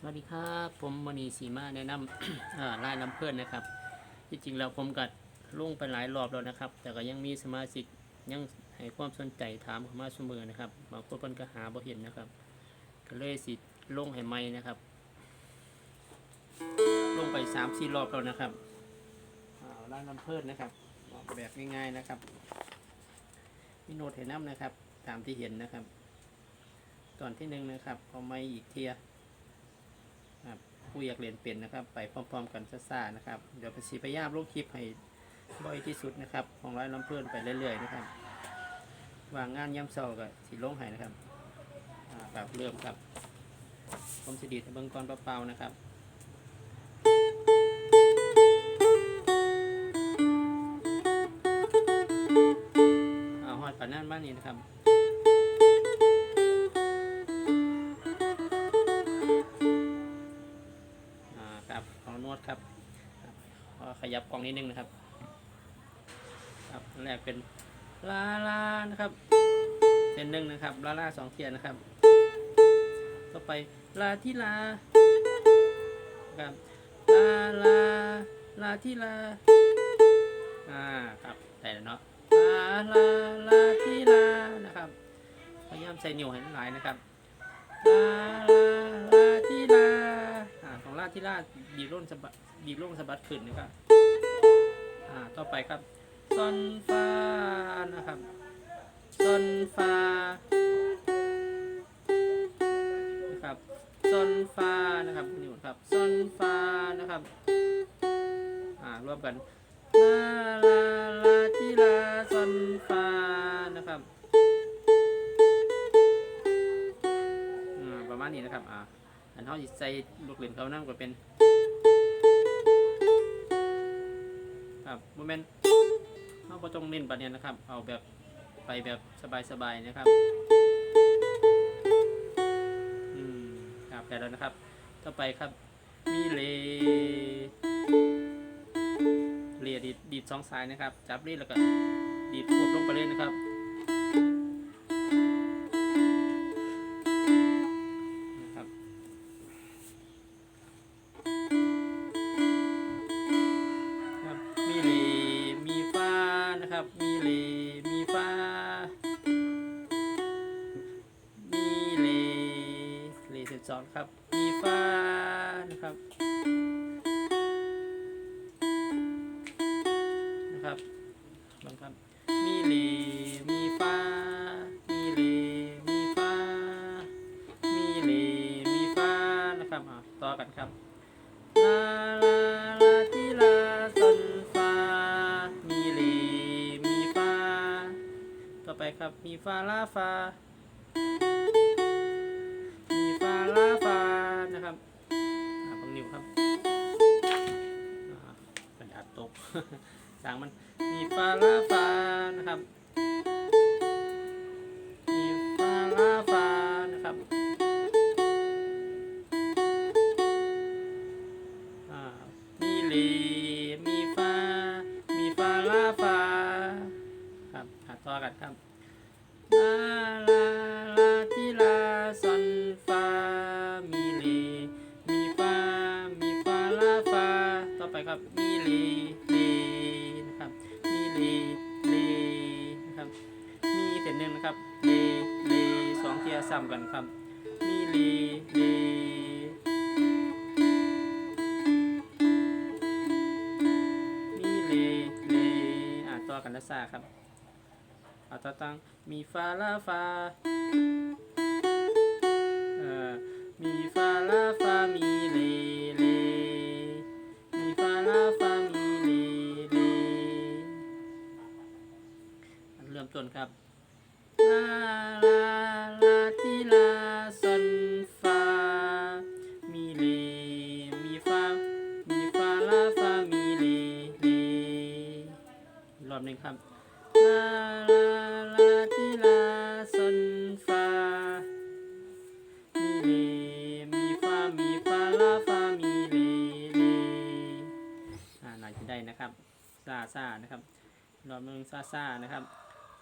สวัสดีครับผมมณีสีมาแนะนำ ลายลำเพื่อนนะครับที่จริงแล้วผมก็ลงไปหลายรอบแล้วนะครับ แต่ก็ยังมีสมาชิกยังให้ความสนใจถามเข้ามาเสมอนะครับบางคนเพิ่นก็หาบ่เห็นนะครับ ก็เลยสิลงให้ใหม่นะครับลงไปสามสี่รอบแล้วนะครับลายลำเพื่อนนะครับแบบง่ายๆนะครับมีโน้ตให้น้ำนะครับ ตามที่เห็นนะครับ ตอนที่หนึ่งนะครับเอาไม้อีกเทียรับ ผู้อยากเรียนเป็นนะครับ ไปพร้อมๆกันซ่าๆนะครับ เดี๋ยวไปสีพยายามลงคลิปให้บ่อยที่สุดนะครับ ของร้อยลำเพื่อนไปเรื่อยๆนะครับวางงานย้ำเสาร์กับสีลงให้นะครับอ่าแบบเริ่มครับผมสดีดเบิ่งก่อนเปล่าๆนะครับเอาหอยปานนั่นบ้านนี้นะครับ ขยับกล่องนิดนึงนะครับ ครับแรกเป็นลาลานะครับ เส้นหนึ่งนะครับลาลาสองเทียนนะครับ ต่อไปลาที่ลาครับลาลาลาที่ลาอ่าครับแต่เนาะลาลาลาที่ลานะครับพยายามใส่นิ้วให้หลายนะครับลาลาลา อ่าของลาที่ลาดีบร่นสะบัดดีบร่งสะบัดขึ้นนะครับอ่าต่อไปครับซอนฟานะครับซอนฟานะครับซอนฟานะครับนี่ครับซอนฟานะครับอ่ารวมกันลาลาลาทีลาซอนฟานะครับอ่าประมาณนี้นะครับอ่า อันเขาใส่ลูกเล่นเขานั่งก็เป็นครับโมเมนต์เขาก็ต้องเน้นปานนี้นะครับ เอาแบบไปแบบสบายๆนะครับอืมครับแต่แล้วนะครับ ต่อไปครับ มีเลเลียดีดดีดสองสายนะครับ จับรีดแล้วก็ดีดควบลงไปเลยนนะครับ เลสิบสองครับมีฟ้านะครับนะครับลองครับมีเลมีฟ้ามีเลมีฟ้ามีเลมีฟ้านะครับอะต่อกันครับลาลาลาที่ลาซอนฟามีเลมีฟ้า ต่อไปครับมีฟาลาฟาาลาฟานะครับบังนิวครับอ่าเป็นอัดตกสางมันมีฟาลาฟานะครับมีฟาลาฟานะครับ ไปครับมีเลเลนะครับมีเลเลนะครับมีเส้นหนึ่งนะครับเลเลสองเทียซ้ำกันครับมีเลเลมีเลเลอ่าต่อกันนะซาครับเอาต่อตั้งมีฟาลาฟา ต้นครับลาลาลาทีลาซอนฟามีเลมีฟามีฟาลาฟามีเลเลรอบหนึ่งครับลาลาลาทีลาซอนฟามีเลมีฟามีฟาลาฟามีเลเลอ่าน่าจะได้นะครับซาซานะครับรอบหนึ่งซาซานะครับ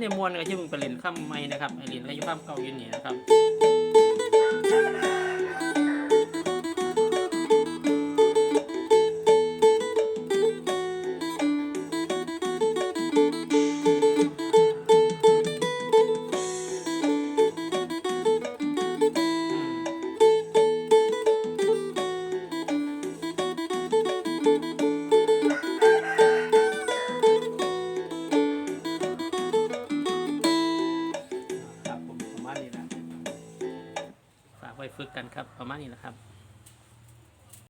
อันท่านในมวลก็ที่มึงไปเรียนข้ามไม้นะครับไอเรียนก็อยู่ข้ามเก่าอยู่นี่นะครับ กันครับ ประมาณนี้นะครับ